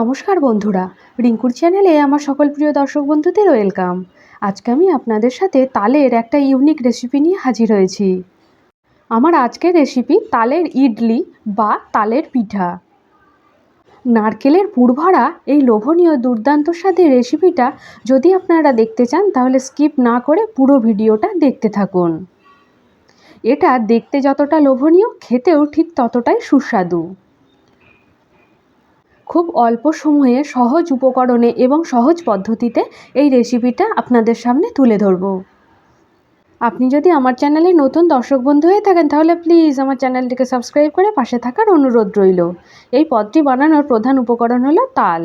নমস্কার বন্ধুরা। রিঙ্কুর চ্যানেলে আমার সকল প্রিয় দর্শক বন্ধুদের ওয়েলকাম আজকে আমি আপনাদের সাথে তালের একটা ইউনিক রেসিপি নিয়ে হাজির হয়েছি। আমার আজকের রেসিপি তালের ইডলি বা তালের পিঠা। নারকেলের পুরভরা এই লোভনীয় দুর্দান্ত স্বাদের রেসিপিটা যদি আপনারা দেখতে চান, তাহলে স্কিপ না করে পুরো ভিডিওটা দেখতে থাকুন। এটা দেখতে যতটা লোভনীয়, খেতেও ঠিক ততটাই সুস্বাদু। খুব অল্প সময়ে সহজ উপকরণে এবং সহজ পদ্ধতিতে এই রেসিপিটা আপনাদের সামনে তুলে ধরব। আপনি যদি আমার চ্যানেলে নতুন দর্শক বন্ধু হয়ে থাকেন, তাহলে প্লিজ আমার চ্যানেলটিকে সাবস্ক্রাইব করে পাশে থাকার অনুরোধ রইল। এই পদটি বানানোর প্রধান উপকরণ হলো তাল।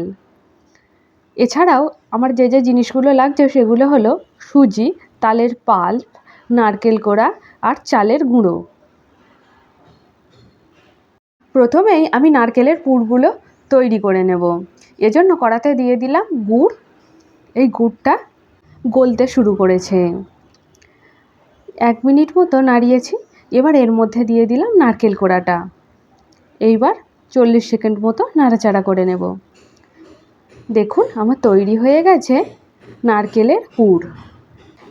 এছাড়াও আমার যে যে জিনিসগুলো লাগছে, সেগুলো হলো সুজি, তালের পাল্প, নারকেল কোড়া আর চালের গুঁড়ো। প্রথমেই আমি নারকেলের পুরগুলো তৈরি করে নেব। এজন্য কড়াতে দিয়ে দিলাম গুড়। এই গুড়টা গলতে শুরু করেছে। এক মিনিট মতো নাড়িয়েছি। এবার এর মধ্যে দিয়ে দিলাম নারকেল কোড়াটা। এইবার চল্লিশ সেকেন্ড মতো নাড়াচাড়া করে নেব। দেখুন, আমার তৈরি হয়ে গেছে নারকেলের পুর।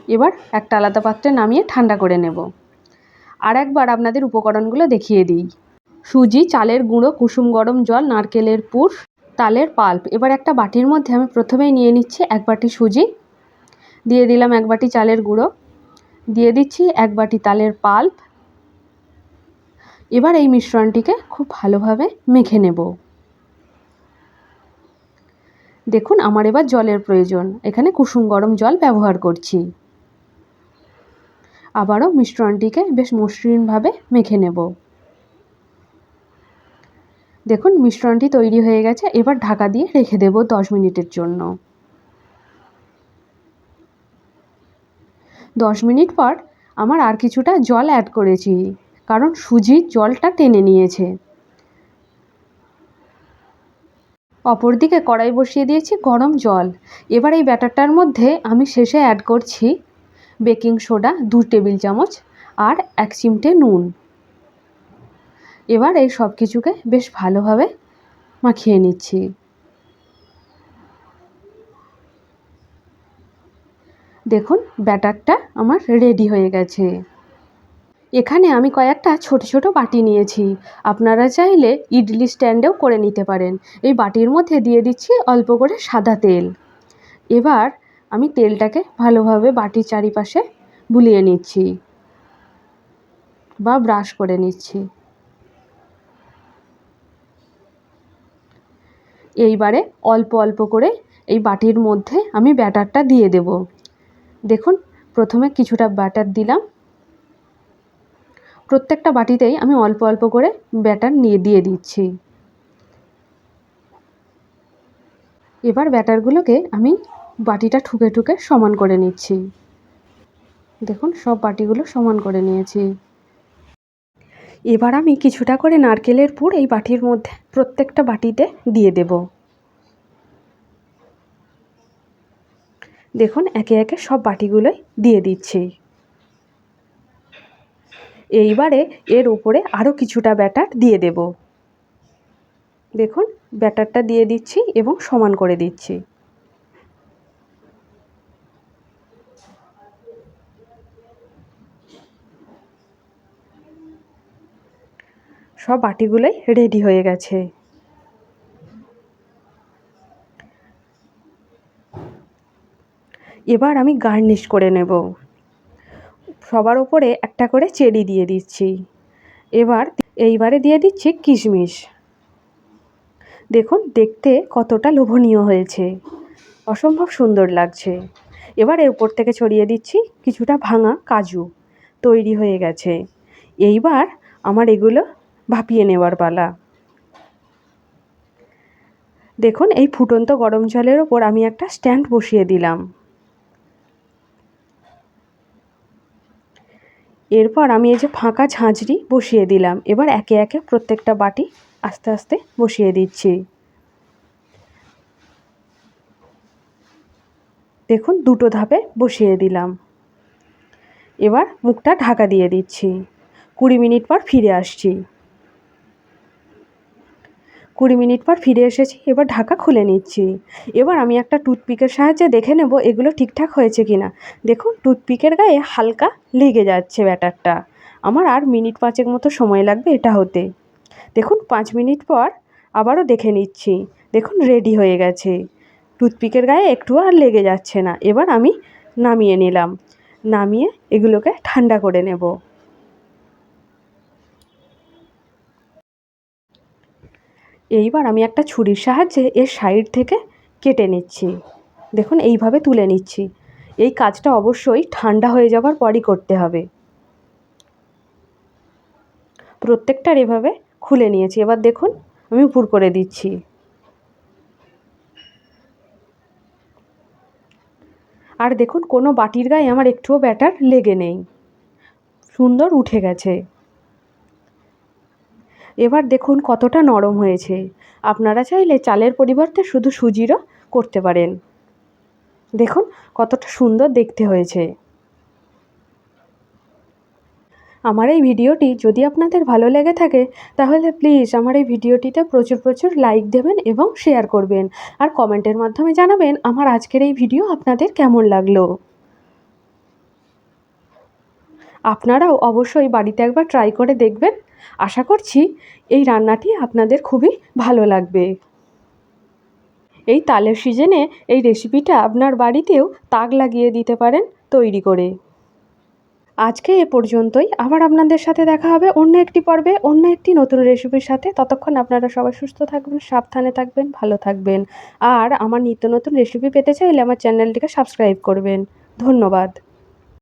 এবার একটা আলাদা পাত্রে নামিয়ে ঠান্ডা করে নেব। আর একবার আপনাদের উপকরণগুলো দেখিয়ে দিই। সুজি, চালের গুঁড়ো, কুসুম গরম জল, নারকেলের পুর, তালের পাল্প। এবার একটা বাটির মধ্যে আমি প্রথমেই নিয়ে নিচ্ছি এক বাটি সুজি। দিয়ে দিলাম এক বাটি চালের গুঁড়ো। দিয়ে দিচ্ছি এক বাটি তালের পাল্প। এবার এই মিশ্রণটিকে খুব ভালোভাবে মেখে নেব। দেখুন, আমার এবার জলের প্রয়োজন। এখানে কুসুম গরম জল ব্যবহার করছি। আবারও মিশ্রণটিকে বেশ মসৃণভাবে মেখে নেব। দেখুন, মিশ্রণটি তৈরি হয়ে গেছে। এবার ঢাকা দিয়ে রেখে দেব দশ মিনিটের জন্য। দশ মিনিট পর আমার আর কিছুটা জল অ্যাড করেছি, কারণ সুজি জলটা টেনে নিয়েছে। অপরদিকে কড়াই বসিয়ে দিয়েছি গরম জল। এবার এই ব্যাটারটার মধ্যে আমি শেষে অ্যাড করছি বেকিং সোডা দু টেবিল চামচ আর এক চিমটে নুন। এবার এই সব কিছুকে বেশ ভালোভাবে মাখিয়ে নিচ্ছি। দেখুন, ব্যাটারটা আমার রেডি হয়ে গেছে। এখানে আমি কয়েকটা ছোট ছোট বাটি নিয়েছি। আপনারা চাইলে ইডলি স্ট্যান্ডেও করে নিতে পারেন। এই বাটির মধ্যে দিয়ে দিচ্ছি অল্প করে সাদা তেল। এবার আমি তেলটাকে ভালোভাবে বাটির চারিপাশে বুলিয়ে নিচ্ছি বা ব্রাশ করে নিচ্ছি। এইবারে অল্প অল্প করে এই বাটির মধ্যে আমি ব্যাটারটা দিয়ে দেব। দেখুন, প্রথমে কিছুটা ব্যাটার দিলাম। প্রত্যেকটা বাটিতেই আমি অল্প অল্প করে ব্যাটার নিয়ে দিয়ে দিচ্ছি। এবার ব্যাটারগুলোকে আমি বাটিটা ঠুকে ঠুকে সমান করে নিচ্ছি। দেখুন, সব বাটিগুলো সমান করে নিয়েছি। এবার আমি কিছুটা করে নারকেলের পুর এই বাটির মধ্যে, প্রত্যেকটা বাটিতে দিয়ে দেব। দেখুন, একে একে সব বাটিগুলোই দিয়ে দিচ্ছি। এইবারে এর উপরে আরও কিছুটা ব্যাটার দিয়ে দেব। দেখুন, ব্যাটারটা দিয়ে দিচ্ছি এবং সমান করে দিচ্ছি। সব বাটিগুলোই রেডি হয়ে গেছে। এবার আমি গার্নিশ করে নেব। সবার ওপরে একটা করে চেরি দিয়ে দিচ্ছি। এবার এইবারে দিয়ে দিচ্ছি কিশমিশ। দেখুন, দেখতে কতটা লোভনীয় হয়েছে। অসম্ভব সুন্দর লাগছে। এবার এর উপর থেকে ছড়িয়ে দিচ্ছি কিছুটা ভাঙা কাজু। তৈরি হয়ে গেছে। এইবার আমার এগুলো ভাপিয়ে নেওয়ার পালা। দেখুন, এই ফুটন্ত গরম জলের ওপর আমি একটা স্ট্যান্ড বসিয়ে দিলাম। এরপর আমি এই যে ফাঁকা ঝাঁঝরি বসিয়ে দিলাম। এবার একে একে প্রত্যেকটা বাটি আস্তে আস্তে বসিয়ে দিচ্ছি। দেখুন, দুটো ধাপে বসিয়ে দিলাম। এবার মুখটা ঢাকা দিয়ে দিচ্ছি। কুড়ি মিনিট পর ফিরে আসছি। কুড়ি মিনিট পর ফিরে এসেছি, এবার ঢাকা খুলে নিচ্ছি। এবার আমি একটা টুথপিকের সাহায্যে দেখে নেব এগুলো ঠিকঠাক হয়েছে কি না। দেখুন, টুথপিকের গায়ে হালকা লেগে যাচ্ছে ব্যাটারটা। আমার আর মিনিট পাঁচেক মতো সময় লাগবে এটা হতে। দেখুন, পাঁচ মিনিট পর আবারও দেখে নিচ্ছি। দেখুন, রেডি হয়ে গেছে। টুথপিকের গায়ে একটু আর লেগে যাচ্ছে না। এবার আমি নামিয়ে নিলাম। নামিয়ে এগুলোকে ঠান্ডা করে নেব। এইবার আমি একটা ছুরির সাহায্যে এর সাইড থেকে কেটে নিচ্ছি। দেখুন, এইভাবে তুলে নিচ্ছি। এই কাজটা অবশ্যই ঠান্ডা হয়ে যাওয়ার পরই করতে হবে। প্রত্যেকটার এভাবে খুলে নিয়েছি। এবার দেখুন, আমি উপর করে দিচ্ছি। আর দেখুন, কোনো বাটির গায়ে আমার একটুও ব্যাটার লেগে নেই। সুন্দর উঠে গেছে। এবার দেখুন কতটা নরম হয়েছে। আপনারা চাইলে চালের পরিবর্তে শুধু সুজিরও করতে পারেন। দেখুন কতটা সুন্দর দেখতে হয়েছে। আমার এই ভিডিওটি যদি আপনাদের ভালো লেগে থাকে, তাহলে প্লিজ আমার এই ভিডিওটিতে প্রচুর প্রচুর লাইক দেবেন এবং শেয়ার করবেন। আর কমেন্টের মাধ্যমে জানাবেন আমার আজকের এই ভিডিও আপনাদের কেমন লাগল। আপনারাও অবশ্যই বাড়িতে একবার ট্রাই করে দেখবেন। আশা করছি এই রান্নাটি আপনাদের খুবই ভালো লাগবে। এই তালের সিজনে এই রেসিপিটা আপনার বাড়িতেও তাক লাগিয়ে দিতে পারেন তৈরি করে। আজকে এ পর্যন্তই। আবার আপনাদের সাথে দেখা হবে অন্য একটি পর্বে, অন্য একটি নতুন রেসিপির সাথে। ততক্ষণ আপনারা সবাই সুস্থ থাকবেন, সাবধানে থাকবেন, ভালো থাকবেন। আর আমার নিত্য নতুন রেসিপি পেতে চাইলে আমার চ্যানেলটিকে সাবস্ক্রাইব করবেন। ধন্যবাদ।